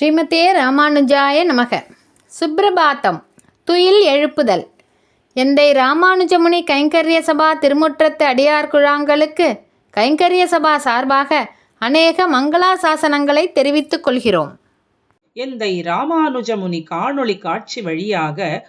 ஸ்ரீமதே ராமானுஜாய நமக. சுப்ரபாத்தம். துயில் எழுப்புதல். எந்தை ராமானுஜமுனி கைங்கரிய சபா திருமுற்றத்து அடியார் குழாங்களுக்கு கைங்கரிய சபா சார்பாக அநேக மங்களாசாசனங்களை தெரிவித்துக் கொள்கிறோம். எந்தை ராமானுஜமுனி காணொளி காட்சி வழியாக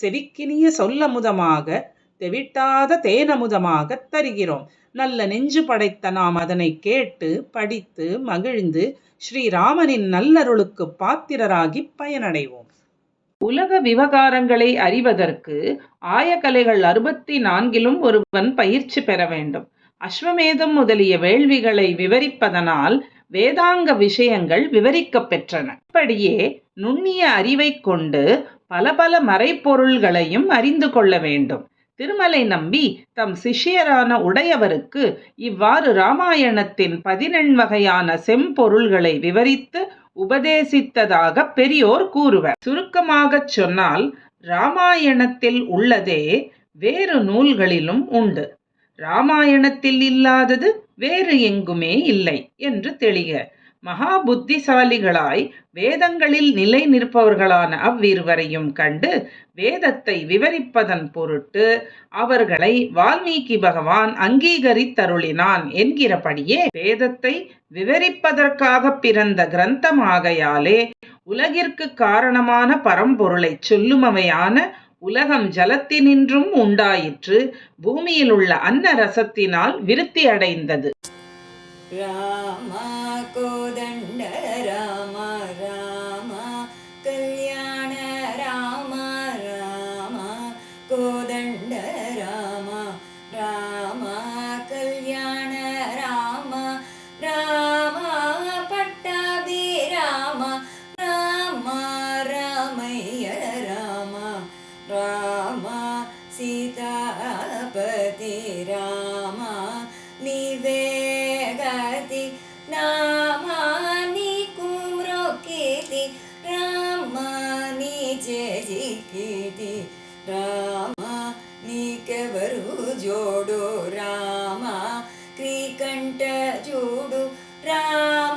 செவிக்கினிய சொல்லமுதமாக தெவிட்டாத தேனமுதமாகத் தருகிறோம். நல்ல நெஞ்சு படைத்த நாம் அதனை கேட்டு படித்து மகிழ்ந்து ஸ்ரீராமனின் நல்லருளுக்கு பாத்திரராகி பயனடைவோம். உலக விவகாரங்களை அறிவதற்கு ஆயகலைகள் அறுபத்தி நான்கிலும் ஒருவன் பயிற்சி பெற வேண்டும். அஸ்வமேதம் முதலிய வேள்விகளை விவரிப்பதனால் வேதாங்க விஷயங்கள் விவரிக்கப் பெற்றன. இப்படியே நுண்ணிய அறிவைக் கொண்டு பல பல மறைப்பொருள்களையும் அறிந்து கொள்ள வேண்டும். திருமலை நம்பி தம் சிஷ்யரான உடையவருக்கு இவ்வாறு ராமாயணத்தின் பதினெண் வகையான செம்பொருள்களை விவரித்து உபதேசித்ததாக பெரியோர் கூறுவர். சுருக்கமாகச் சொன்னால் ராமாயணத்தில் உள்ளதே வேறு நூல்களிலும் உண்டு. ராமாயணத்தில் இல்லாதது வேறு எங்குமே இல்லை என்று தெளிக. மகா புத்திசாலிகளாய் வேதங்களில் நிலை நிற்பவர்களான அவ்விருவரையும் கண்டு வேதத்தை விவரிப்பதன் பொருட்டு அவர்களை வால்மீகி பகவான் அங்கீகரித்தருளினான் என்கிறபடியே வேதத்தை விவரிப்பதற்காக பிறந்த கிரந்தமாகையாலே உலகிற்கு காரணமான பரம்பொருளைச் சொல்லுமவையான உலகம் ஜலத்தினின்றும் உண்டாயிற்று பூமியிலுள்ள அன்ன ரசத்தினால் விருத்தி அடைந்தது रामा ప్రతి నామాని కుమ్రొక్కితి రామాని జజికితి రామ నీకెవరు జోడు రామ క్రీకంఠ జోడు రామ